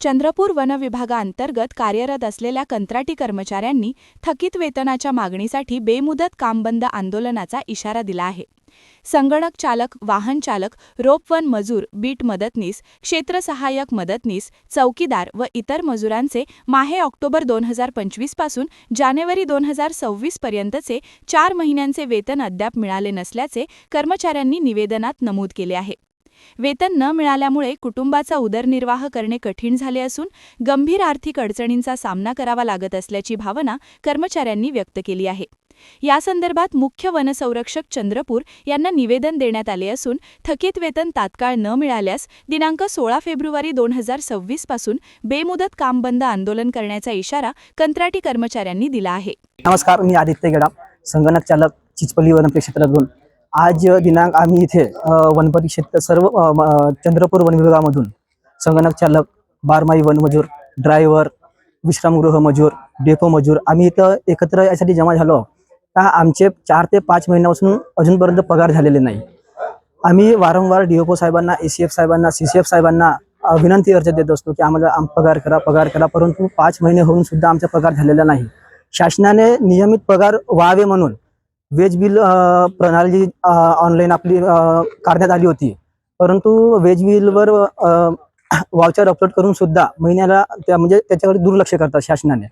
Chandrapur one विभागाअंतर्गत कार्यरत असलेल्या कंत्राटी कर्मचाऱ्यांनी थकीत वेतनाच्या मागणीसाठी बेमुदत कामबंद आंदोलनाचा इशारा दिला आहे. संगणक चालक वाहन चालक रोपवन मजूर बीट मदतनीस क्षेत्र सहाय्यक मदतनीस चौकीदार व इतर मजुरांचे माहे ऑक्टोबर दोन हजार पंचवीसपासून जानेवारी दोन हजार सव्वीस पर्यंतचे चार महिन्यांचे वेतन अद्याप मिळाले नसल्याचे कर्मचाऱ्यांनी निवेदनात नमूद केले आहे. वेतन न मिळाल्यामुळे कुटुंबाचा उदरनिर्वाह करणे कठीण झाले असून गंभीर आर्थिक अडचणींचा सामना करावा लागत असल्याची भावना कर्मचाऱ्यांनी व्यक्त केली आहे. यासंदर्भात मुख्य वनसंरक्षक चंद्रपूर यांना निवेदन देण्यात आले असून थकीत वेतन तात्काळ न मिळाल्यास दिनांक सोळा फेब्रुवारी दोन हजार सव्वीसपासून बेमुदत काम बंद आंदोलन करण्याचा इशारा कंत्राटी कर्मचाऱ्यांनी दिला आहे. नमस्कार मी आदित्य गेडा संगणक चालक चिचपल्ली वन दोन आज दिनांक आम्ही इथे वनपती क्षेत्र सर्व म, चंद्रपूर वन विभागामधून संगणक चालक बारमाही वन मजूर ड्रायव्हर विश्रामगृह मजूर डेपो मजूर आम्ही इथं एकत्र यासाठी जमा झालो का आमचे चार ते पाच महिन्यापासून अजूनपर्यंत पगार झालेले नाही. आम्ही वारंवार डीओपो साहेबांना ए सी एफ साहेबांना सी सी एफ साहेबांना विनंती अर्ज देत असतो की आम्हाला आम पगार करा पगार करा परंतु पाच महिने होऊन सुद्धा आमचा पगार झालेला नाही. शासनाने नियमित पगार व्हावे म्हणून वेज बिल प्रणाली प्रणाली ऑनलाईन आपली काढण्यात आली होती. परंतु वेज बिलवर वाउचर अपलोड करून सुद्धा महिन्याला त्या म्हणजे त्याच्याकडे दुर्लक्ष करतात शासनाने.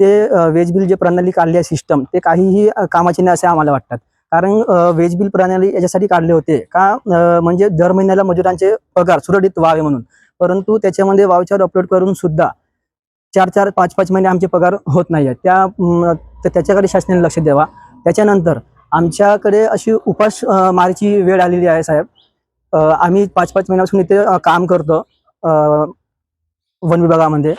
ते वेज बिल जे प्रणाली काढली आहे सिस्टम ते काहीही कामाचे नाही असे आम्हाला वाटतात. कारण वेज बिल प्रणाली याच्यासाठी काढले होते. का म्हणजे दर महिन्याला मजुरांचे पगार सुरळीत व्हावे म्हणून. परंतु त्याच्यामध्ये वाउचर अपलोड करून सुद्धा चार चार पाच पाच महिने आमचे पगार होत नाही आहेत त्या त्याच्याकडे शासनाने लक्ष द्यावा. त्याच्यानंतर आमच्याकडे अशी उपास मारीची वेळ आलेली आहे साहेब. आम्ही पाच पाच महिन्यापासून इथे काम करतो वन विभागामध्ये.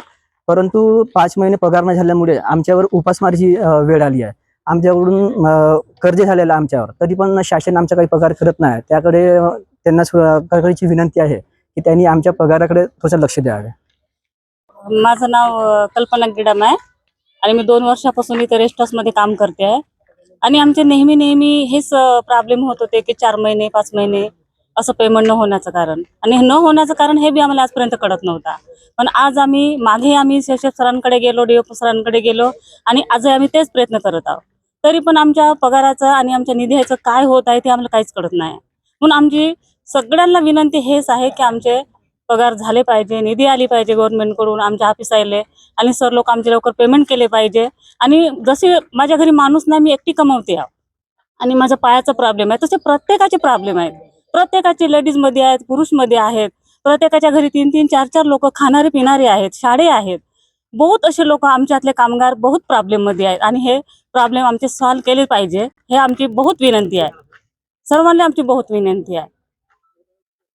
परंतु पाच महिने पगार न झाल्यामुळे आमच्यावर उपासमारीची वेळ आली आहे. आमच्याकडून कर्ज झालेलं आहे आमच्यावर. तरी पण शासन आमचा काही पगार करत नाही. त्याकडे त्यांना सु- विनंती आहे की त्यांनी आमच्या पगाराकडे थोडंसं लक्ष द्यावे. माझं नाव कल्पना गिडम आहे. आणि मी दोन वर्षापासून इथे रेस्ट हाऊसमध्ये काम करते आहे. आणि आमचे नेहमी नेहमी हेच प्रॉब्लेम होत होते की चार महिने पाच महिने असं पेमेंट न होण्याचं कारण. आणि न होण्याचं कारण हे बी आम्हाला आजपर्यंत कळत नव्हता. पण आज आम्ही मागे आम्ही शेषेफ सरांकडे गेलो डीओ सरांकडे गेलो आणि आजही आम्ही तेच प्रयत्न करत आहोत. तरी पण आमच्या पगाराचं आणि आमच्या निधीचं काय होत आहे ते आम्हाला काहीच कळत नाही. म्हणून आमची सगळ्यांना विनंती हेच आहे की आमचे पगार झाले पाहिजे निधी आली पाहिजे गव्हर्नमेंटकडून आमच्या ऑफिस आले आणि सर लोक आमचे लवकर पेमेंट केले पाहिजे. आणि जसे माझ्या घरी माणूस नाही मी एकटी कमवते आणि माझ्या पायाचा प्रॉब्लेम आहे. तसे प्रत्येकाचे प्रॉब्लेम आहेत. प्रत्येकाचे लेडीजमध्ये आहेत पुरुषमध्ये आहेत. प्रत्येकाच्या घरी तीन तीन चार चार लोक खाणारे पिणारे आहेत शाळे आहेत. बहुत असे लोक आमच्यातले कामगार बहुत प्रॉब्लेममध्ये आहेत. आणि हे प्रॉब्लेम आमचे सॉल्व्ह केले पाहिजे. हे आमची बहुत विनंती आहे. सर्वांना आमची बहुत विनंती आहे.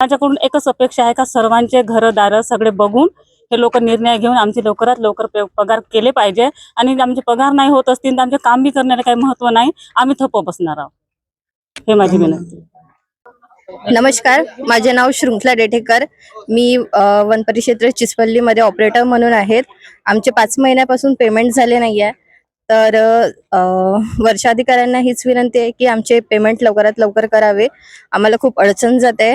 माझ्याकडून एकच अपेक्षा आहे का सर्वांचे घरदार सगळे बघून हे लोक निर्णय घेऊन आमचे लवकरात लवकर पे- पगार केले पाहिजे. आणि आमचे पगार नाही होत असतील तर आमचे काम बी करण्याला काही महत्त्व नाही. आम्ही थप्प बसणार आहोत. हे माझी विनंती नमस्कार. माझे नाव शृंखला डेठेकर मी वन परिक्षेत्र चिचपल्लीमध्ये ऑपरेटर म्हणून आहेत. आमचे पाच महिन्यापासून पेमेंट झाले नाही आहे तर वर्षाधिकाऱ्यांना हीच विनंती आहे की आमचे पेमेंट लवकरात लवकर करावे. आम्हाला खूप अडचण जाते.